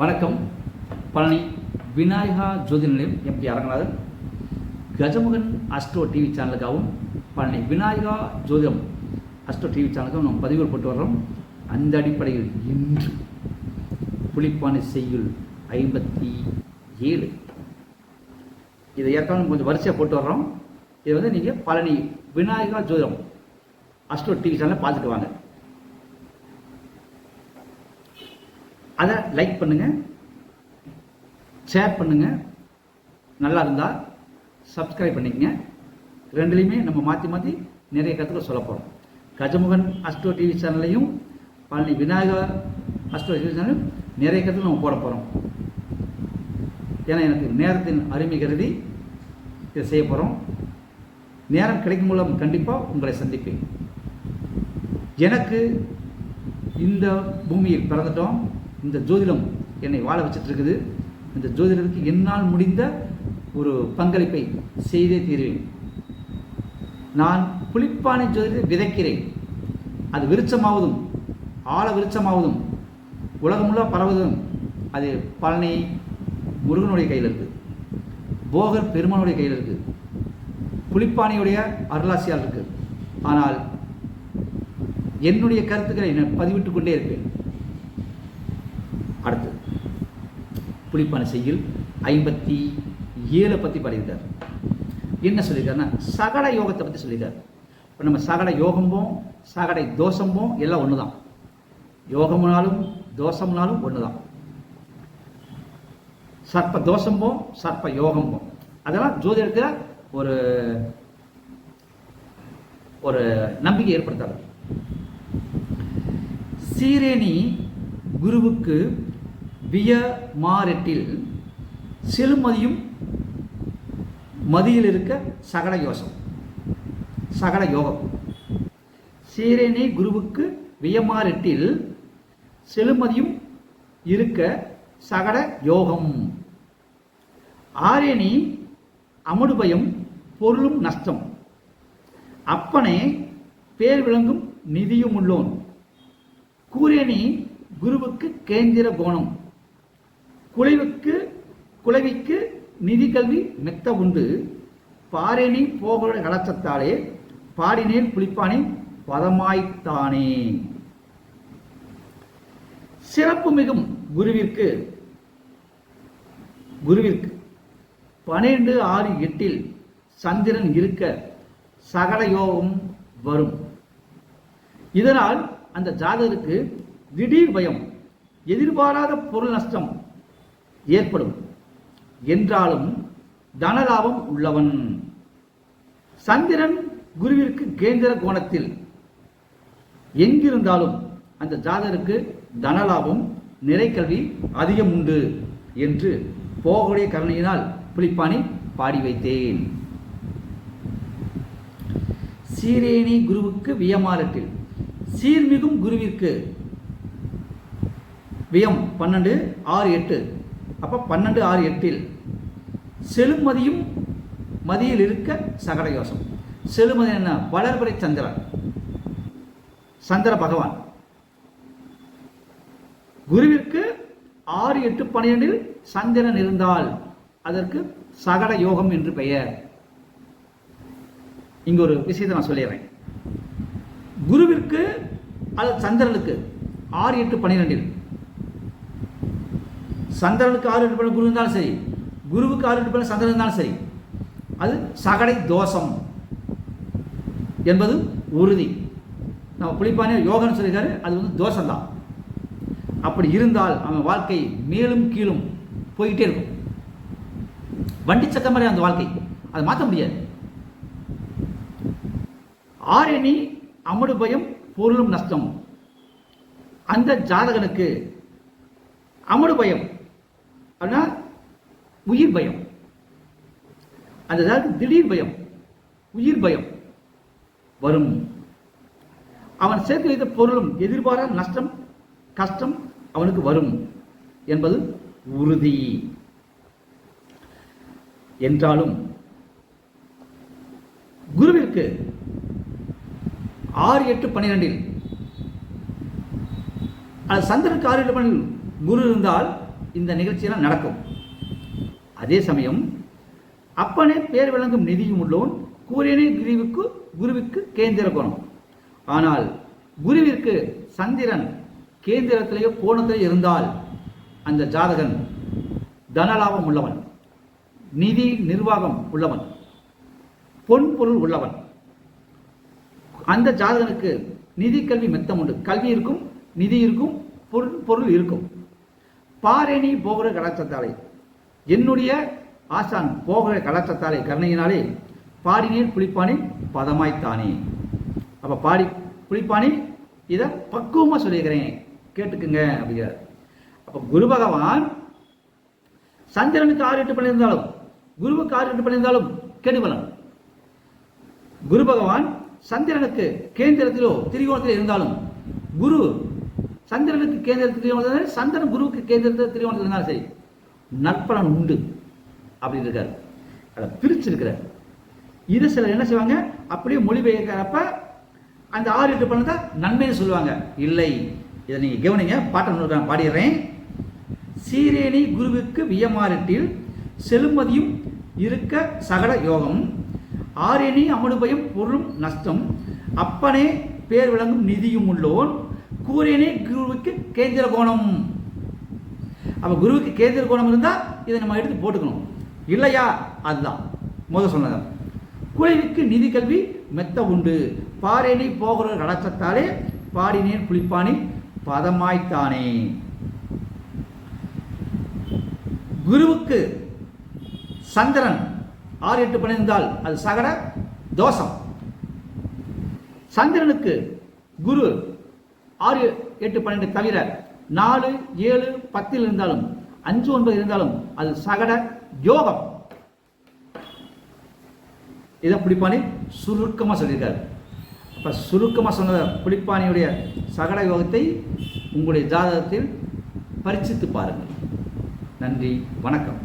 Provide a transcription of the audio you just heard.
வணக்கம். பழனி விநாயகா ஜோதி நிலையம் MP Aranganathan. Gajamukhan Astro TV சேனலுக்காகவும் Palani Vinayaka ஜோதிடம் அஸ்ட்ரோ டிவி சேனலுக்காகவும் நம்ம பதிவு போட்டு வர்றோம். அந்த அடிப்படையில் இன்று புலிப்பானை செய்யுள் ஐம்பத்தி ஏழு. இதை ஏற்கனவே கொஞ்சம் வரிசையாக போட்டு வர்றோம். இதை வந்து நீங்கள் பழனி விநாயகா ஜோதிடம் அஸ்ட்ரோ டிவி சேனலை பார்த்துட்டு வாங்க. அதை லைக் பண்ணுங்க ஷேர் பண்ணுங்க. நல்லா இருந்தால் சப்ஸ்கிரைப் பண்ணிக்கங்க. ரெண்டுலேயுமே நம்ம மாற்றி மாற்றி நிறைய கருத்துக்கள் சொல்ல போகிறோம் கஜமுகன் அஸ்ட்ரோ டிவி சேனல்லையும் பழனி விநாயகர் அஸ்ட்ரோ டிவி சேனலும் நிறைய கருத்துக்கள் நம்ம போட போகிறோம் ஏன்னா எனக்கு நேரத்தின் அருமை கருதி இதை செய்ய போகிறோம் நேரம் கிடைக்கும் மூலம் கண்டிப்பாக உங்களை சந்திப்பேன். எனக்கு இந்த பூமியில் பிறந்துட்டோம். இந்த ஜோதிடம் என்னை வாழ வச்சிட்டு இருக்குது இந்த ஜோதிடத்துக்கு என்னால் முடிந்த ஒரு பங்களிப்பை செய்தே தீருவேன். நான் புளிப்பானை ஜோதிடத்தை விதைக்கிறேன். அது விருட்சமாவதும் ஆழ விருட்சமாவதும் உலகமுள்ள பரவுவதும் அது பழனி முருகனுடைய கையில் இருக்குது போகர் பெருமானுடைய கையில் இருக்குது புலிப்பானையுடைய அருளாசியால் இருக்குது ஆனால் என்னுடைய கருத்துக்களை நான் பதிவிட்டு கொண்டே இருப்பேன். அடுத்து புலிப்பானை செய்யில் ஐம்பத்தி ஏழை பற்றி பாடியிருக்கார். என்ன சொல்லியிருக்காருன்னா சகட யோகத்தை பற்றி சொல்லியிருக்கார். இப்போ நம்ம சகட யோகம்போம் சகடை தோஷம்போம் எல்லாம் ஒன்று தான் யோகம்னாலும் தோஷம்னாலும் ஒன்று தான் சர்ப்ப தோஷம்போம் சர்ப்ப யோகம்போம். அதெல்லாம் ஜோதிடத்தில் ஒரு ஒரு நம்பிக்கை ஏற்படுத்தாது. சீரேணி குருவுக்கு விய மாரெட்டில் செழுமதியும் மதியில் இருக்க சகட யோசம் சகட யோகம். சீரேனி குருவுக்கு வியமாரெட்டில் செழுமதியும் இருக்க சகட யோகம். ஆரேணி அமுடுபயம் பொருளும் நஷ்டம். அப்பனே பேர் விளங்கும் நிதியும் உள்ளோன். கூரேணி குருவுக்கு கேந்திர கோணம். குலைவுக்கு குலைவிக்கு நிதி கல்வி மெத்த உண்டு. பாரேணி போக கலச்சத்தாலே பாடினேன் குளிப்பானே பதமாய்த்தானே. சிறப்பு மிகும் குருவிற்கு. குருவிற்கு பன்னிரண்டு ஆறு எட்டில் சந்திரன் இருக்க சகல யோகம் வரும். இதனால் அந்த ஜாதகருக்கு திடீர் பயம் எதிர்பாராத பொருள் நஷ்டம் ஏற்படும். என்றாலும் தனலாபம் உள்ளவன். சந்திரன் குருவிற்கு கேந்திர கோணத்தில். எங்கிருந்தாலும் அந்த ஜாதகருக்கு தனலாபம் நிறைக்கல்வி அதிகம் உண்டு என்று போகக்கூடிய கருணையினால் புலிப்பாணி பாடி வைத்தேன். சீரேணி குருவுக்கு வியமாரட்டில் சீர்மிகும் குருவிற்கு. வியம் பன்னெண்டு ஆறு எட்டு. அப்போ பன்னெண்டு ஆறு எட்டில் செழுமதியும் மதியில் இருக்க சகட யோசம். செழுமதி என்ன? வளர்பறை சந்திரன். சந்திர பகவான். குருவிற்கு ஆறு எட்டு பன்னிரெண்டில் சந்திரன் இருந்தால் அதற்கு சகட யோகம் என்று பெயர். இங்க ஒரு விஷயத்தை நான் சொல்லிடுறேன். குருவிற்கு அல்லது சந்திரனுக்கு ஆறு எட்டு பன்னிரெண்டில் சந்திரனுக்கு ஆறு எட்டு பண்ண குரு இருந்தாலும் சரி குருவுக்கு ஆறு எட்டு பண்ண சந்திரன் இருந்தாலும் சரி அது சகடை தோஷம் என்பது உறுதி. நம்ம புளிப்பானே யோகன்னு சொல்லியிருக்காரு அது வந்து தோஷம்தான். அப்படி இருந்தால் அவன் வாழ்க்கை மேலும் கீழும் போய்கிட்டே இருக்கும். வண்டி சக்கர மாதிரி அந்த வாழ்க்கை அதை மாற்ற முடியாது. ஆரணி அமடு பயம் பொருளும் நஷ்டம். அந்த ஜாதகனுக்கு அமடு பயம் ஆனால் உயிர் பயம். அந்த அதாவது திடீர் பயம். உயிர் பயம் வரும். அவன் சேர்த்து வைத்த பொருளும் எதிர்பாராத நஷ்டம் கஷ்டம் அவனுக்கு வரும் என்பது உறுதி. என்றாலும் குருவிற்கு ஆறு எட்டு பன்னிரெண்டில் அது சந்திரனுக்கு ஆறு எட்டு பன்னிரெண்டில் குரு இருந்தால் இந்த நிகழ்ச்சியெல்லாம் நடக்கும். அதே சமயம் அப்பனே பேர் விளங்கும் நிதியும் உள்ளோன் கூறியனே குருவுக்கு குருவிற்கு கேந்திர கோணம். ஆனால் குருவிற்கு சந்திரன் கேந்திரத்திலேயோ கோணத்திலேயோ இருந்தால் அந்த ஜாதகன் தனலாபம் உள்ளவன் நிதி நிர்வாகம் உள்ளவன் பொன் பொருள் உள்ளவன். அந்த ஜாதகனுக்கு நிதி கல்வி மெத்தம் உண்டு. கல்வி இருக்கும் நிதி இருக்கும் பொருள் பொருள் இருக்கும். பாரணி போகிற கலாச்சாரத்தாலே என்னுடைய ஆசான் போகிற கலாச்சாரத்தாலே கருணையினாலே பாடினேன் புளிப்பானி பதமாய்த்தானே. அப்போ பாடி புளிப்பானி இதை பக்குவமாக சொல்லியிருக்கிறேன். கேட்டுக்குங்க அப்படிங்கிறார். அப்போ குரு பகவான் சந்திரனுக்கு ஆறு எட்டு பண்ணியிருந்தாலும் குருவுக்கு ஆறு எட்டு பண்ணியிருந்தாலும் கெடுபலன் குரு பகவான் சந்திரனுக்கு கேந்திரத்திலோ திரிகோணத்திலோ இருந்தாலும் குரு சந்திரனுக்கு கேந்திரத்து திரிகோணத்தில் சந்திரன் குருவுக்கு கேந்திரத்தில் திரிகோணத்தில் இருந்தாலும் சரி. நற்பலன் உண்டு அப்படின்னு இருக்காரு. அதை பிரிச்சிருக்கிறார். இது சிலர் என்ன செய்வாங்க? அப்படியே மொழிபெயர்க்கிறப்ப அந்த ஆறு எட்டு பலன் தான் நன்மைன்னு சொல்லுவாங்க. இல்லை இதை நீங்கள் கவனிங்க பாட்டை நான் பாடிடுறேன். சீரேணி குருவுக்கு வியமாரட்டில் செழுமதியும் இருக்க சகட யோகம். ஆரேணி அமனுபயம் பொருளும் நஷ்டம். அப்பனே பேர் விளங்கும் நிதியும் உள்ளோன். கூரியனே குருவுக்கு கேந்திர கோணம். அப்போ குருவுக்கு கேந்திர கோணம் இருந்தால் இதை நம்ம எடுத்து போட்டுக்கணும். இல்லையா? அதுதான். முதல் சொன்னது. குழைவுக்கு நிதி கல்வி மெத்த உண்டு. பாரேனி போகிற கடச்சத்தாலே பாடினேன் புளிப்பானி பதமாய்த்தானே. குருவுக்கு சந்திரன் ஆறு எட்டு பணிந்தால் அது சகட தோஷம். சந்திரனுக்கு குரு ஆறு எட்டு பன்னெண்டு தவிர நாலு ஏழு பத்தில் இருந்தாலும் அஞ்சு ஒன்பது இருந்தாலும் அது சகட யோகம். இதை பிடிப்பானி சுருக்கமாக சொல்லியிருக்காரு. அப்போ சுருக்கமாக சொன்ன புலிப்பாணியுடைய சகட யோகத்தை உங்களுடைய ஜாதகத்தில் பரிசித்து பாருங்கள். நன்றி வணக்கம்.